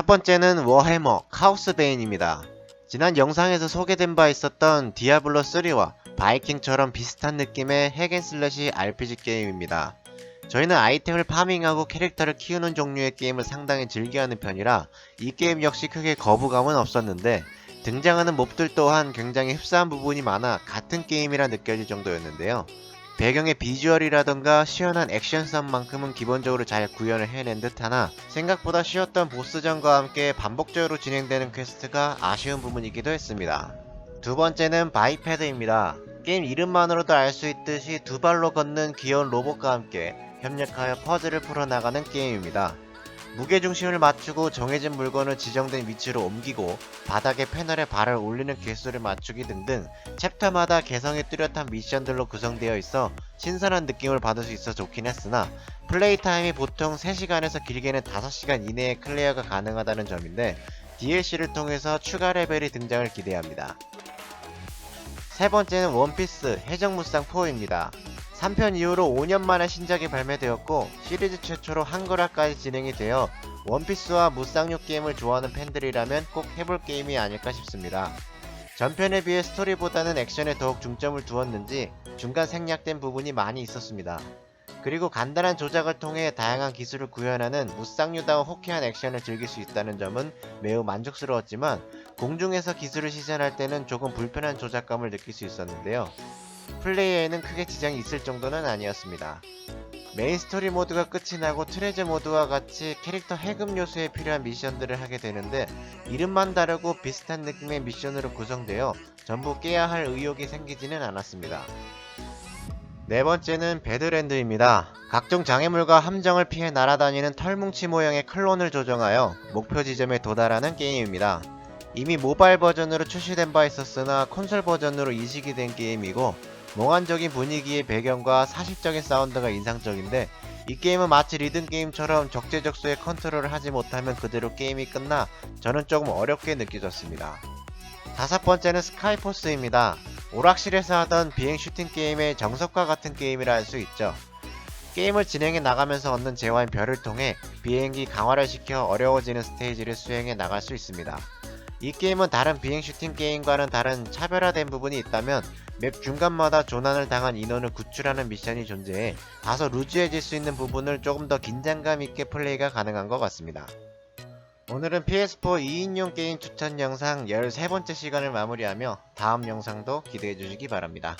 번째는 워해머 카오스베인입니다. 지난 영상에서 소개된 바 있었던 디아블로 3와 바이킹처럼 비슷한 느낌의 핵앤슬래시 RPG 게임입니다. 저희는 아이템을 파밍하고 캐릭터를 키우는 종류의 게임을 상당히 즐겨하는 편이라 이 게임 역시 크게 거부감은 없었는데 등장하는 몹들 또한 굉장히 흡사한 부분이 많아 같은 게임이라 느껴질 정도였는데요. 배경의 비주얼이라던가 시원한 액션성만큼은 기본적으로 잘 구현을 해낸 듯하나 생각보다 쉬웠던 보스전과 함께 반복적으로 진행되는 퀘스트가 아쉬운 부분이기도 했습니다. 두 번째는 바이패드입니다. 게임 이름만으로도 알 수 있듯이 두 발로 걷는 귀여운 로봇과 함께 협력하여 퍼즐을 풀어나가는 게임입니다. 무게중심을 맞추고 정해진 물건을 지정된 위치로 옮기고 바닥에 패널에 발을 올리는 개수를 맞추기 등등 챕터마다 개성이 뚜렷한 미션들로 구성되어 있어 신선한 느낌을 받을 수 있어 좋긴 했으나 플레이 타임이 보통 3시간에서 길게는 5시간 이내에 클리어가 가능하다는 점인데 DLC를 통해서 추가 레벨이 등장을 기대합니다. 세 번째는 원피스 해적무쌍 4입니다. 3편 이후로 5년 만에 신작이 발매되었고 시리즈 최초로 한글화까지 진행이 되어 원피스와 무쌍류 게임을 좋아하는 팬들이라면 꼭 해볼 게임이 아닐까 싶습니다. 전편에 비해 스토리보다는 액션에 더욱 중점을 두었는지 중간 생략된 부분이 많이 있었습니다. 그리고 간단한 조작을 통해 다양한 기술을 구현하는 무쌍류다운 호쾌한 액션을 즐길 수 있다는 점은 매우 만족스러웠지만 공중에서 기술을 시전할 때는 조금 불편한 조작감을 느낄 수 있었는데요. 플레이에는 크게 지장이 있을 정도는 아니었습니다. 메인 스토리 모드가 끝이 나고 트레저 모드와 같이 캐릭터 해금 요소에 필요한 미션들을 하게 되는데 이름만 다르고 비슷한 느낌의 미션으로 구성되어 전부 깨야 할 의욕이 생기지는 않았습니다. 네 번째는 배드랜드입니다. 각종 장애물과 함정을 피해 날아다니는 털뭉치 모양의 클론을 조정하여 목표 지점에 도달하는 게임입니다. 이미 모바일 버전으로 출시된 바 있었으나 콘솔 버전으로 이식이 된 게임이고 몽환적인 분위기의 배경과 사실적인 사운드가 인상적인데 이 게임은 마치 리듬 게임처럼 적재적소에 컨트롤을 하지 못하면 그대로 게임이 끝나 저는 조금 어렵게 느껴졌습니다. 다섯 번째는 스카이포스입니다. 오락실에서 하던 비행 슈팅 게임의 정석과 같은 게임이라 할 수 있죠. 게임을 진행해 나가면서 얻는 재화인 별을 통해 비행기 강화를 시켜 어려워지는 스테이지를 수행해 나갈 수 있습니다. 이 게임은 다른 비행 슈팅 게임과는 다른 차별화된 부분이 있다면 맵 중간마다 조난을 당한 인원을 구출하는 미션이 존재해 다소 루즈해질 수 있는 부분을 조금 더 긴장감 있게 플레이가 가능한 것 같습니다. 오늘은 PS4 2인용 게임 추천 영상 13번째 시간을 마무리하며 다음 영상도 기대해 주시기 바랍니다.